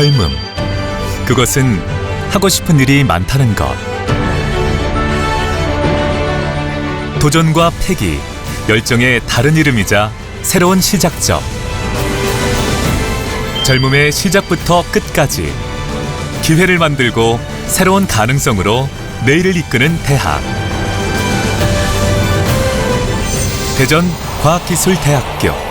젊음. 그것은 하고 싶은 일이 많다는 것. 도전과 패기, 열정의 다른 이름이자 새로운 시작점. 젊음의 시작부터 끝까지 기회를 만들고 새로운 가능성으로 내일을 이끄는 대학. 대전 과학기술대학교.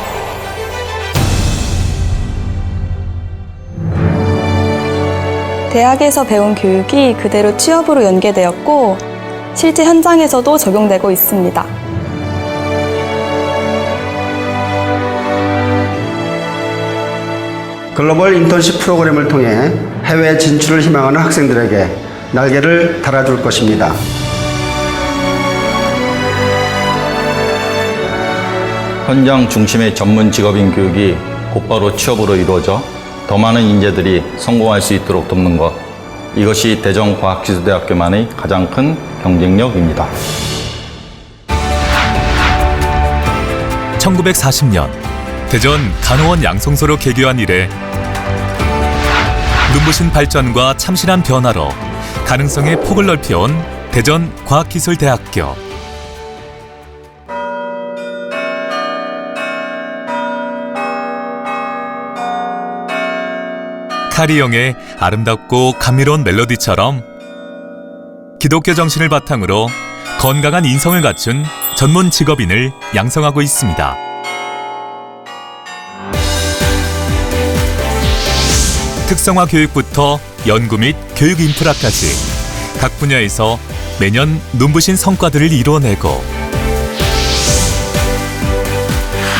대학에서 배운 교육이 그대로 취업으로 연계되었고 실제 현장에서도 적용되고 있습니다. 글로벌 인턴십 프로그램을 통해 해외 진출을 희망하는 학생들에게 날개를 달아줄 것입니다. 현장 중심의 전문 직업인 교육이 곧바로 취업으로 이루어져 더 많은 인재들이 성공할 수 있도록 돕는 것. 이것이 대전과학기술대학교만의 가장 큰 경쟁력입니다. 1940년 대전 간호원 양성소로 개교한 이래 눈부신 발전과 참신한 변화로 가능성의 폭을 넓혀온 대전 과학기술대학교. 카리영의 아름답고 감미로운 멜로디처럼 기독교 정신을 바탕으로 건강한 인성을 갖춘 전문 직업인을 양성하고 있습니다. 특성화 교육부터 연구 및 교육 인프라까지 각 분야에서 매년 눈부신 성과들을 이뤄내고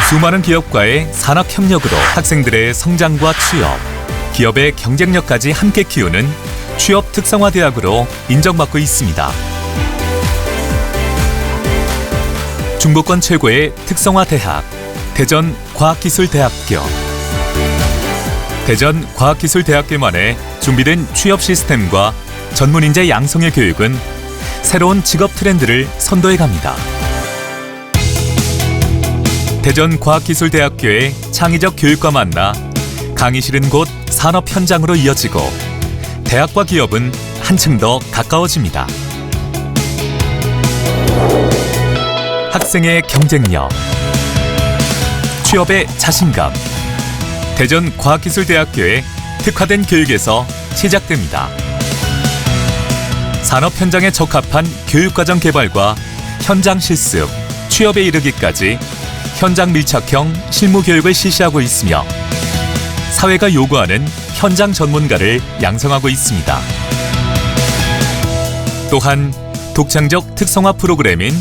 수많은 기업과의 산학 협력으로 학생들의 성장과 취업, 기업의 경쟁력까지 함께 키우는 취업 특성화 대학으로 인정받고 있습니다. 중부권 최고의 특성화 대학 대전 과학기술대학교 대전 과학기술대학교만의 준비된 취업 시스템과 전문 인재 양성의 교육은 새로운 직업 트렌드를 선도해 갑니다. 대전 과학기술대학교의 창의적 교육과 만나 강의실은 곧 산업 현장으로 이어지고 대학과 기업은 한층 더 가까워집니다. 학생의 경쟁력, 취업의 자신감, 대전 과학기술대학교의 특화된 교육에서 시작됩니다. 산업 현장에 적합한 교육과정 개발과 현장 실습, 취업에 이르기까지 현장 밀착형 실무 교육을 실시하고 있으며 사회가 요구하는 현장 전문가를 양성하고 있습니다. 또한 독창적 특성화 프로그램인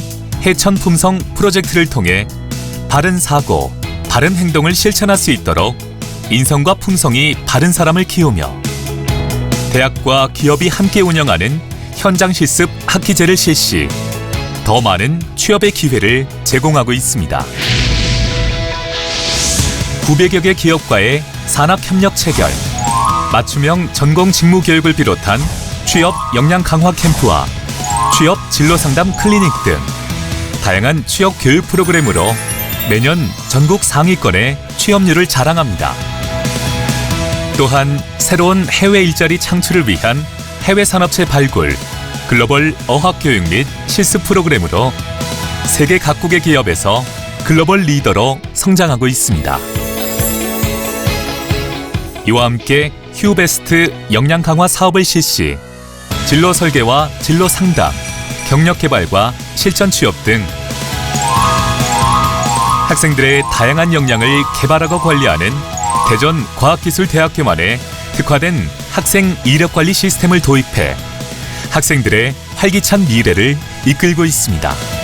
해천 품성 프로젝트를 통해 바른 사고, 바른 행동을 실천할 수 있도록 인성과 품성이 바른 사람을 키우며 대학과 기업이 함께 운영하는 현장 실습 학기제를 실시 더 많은 취업의 기회를 제공하고 있습니다. 900여 개 기업과의 산학 협력 체결, 맞춤형 전공 직무 교육을 비롯한 취업 역량 강화 캠프와 취업 진로 상담 클리닉 등 다양한 취업 교육 프로그램으로 매년 전국 상위권의 취업률을 자랑합니다. 또한 새로운 해외 일자리 창출을 위한 해외 산업체 발굴, 글로벌 어학 교육 및 실습 프로그램으로 세계 각국의 기업에서 글로벌 리더로 성장하고 있습니다. 이와 함께 휴베스트 역량 강화 사업을 실시, 진로 설계와 진로 상담, 경력 개발과 실전 취업 등 학생들의 다양한 역량을 개발하고 관리하는 대전 과학기술대학교만의 특화된 학생 이력 관리 시스템을 도입해 학생들의 활기찬 미래를 이끌고 있습니다.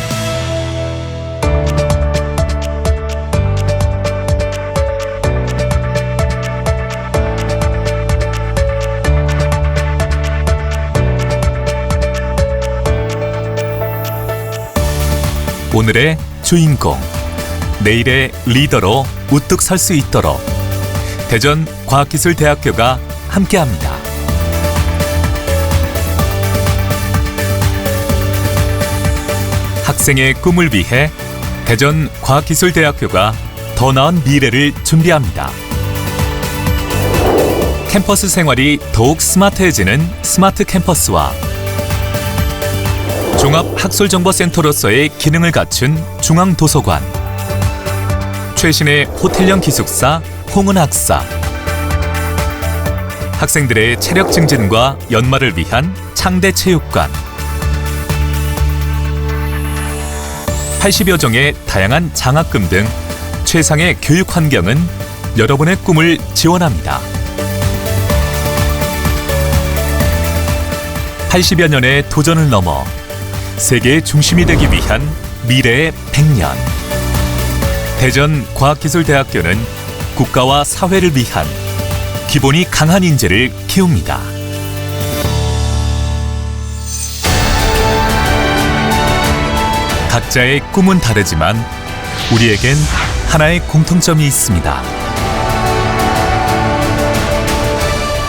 오늘의 주인공, 내일의 리더로 우뚝 설 수 있도록 대전 과학기술대학교가 함께합니다. 학생의 꿈을 위해 대전 과학기술대학교가 더 나은 미래를 준비합니다. 캠퍼스 생활이 더욱 스마트해지는 스마트 캠퍼스와 종합학술정보센터로서의 기능을 갖춘 중앙도서관. 최신의 호텔형 기숙사 홍은학사. 학생들의 체력 증진과 연말을 위한 창대 체육관. 80여 종의 다양한 장학금 등 최상의 교육 환경은 여러분의 꿈을 지원합니다. 80여 년의 도전을 넘어 세계의 중심이 되기 위한 미래의 100년. 대전 과학기술대학교는 국가와 사회를 위한 기본이 강한 인재를 키웁니다. 각자의 꿈은 다르지만 우리에겐 하나의 공통점이 있습니다.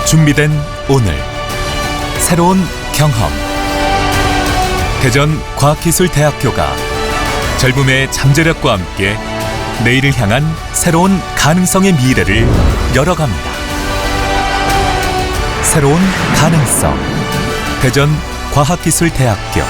준비된 오늘 새로운 경험 대전 과학기술대학교가 젊음의 잠재력과 함께 내일을 향한 새로운 가능성의 미래를 열어갑니다. 새로운 가능성 대전 과학기술대학교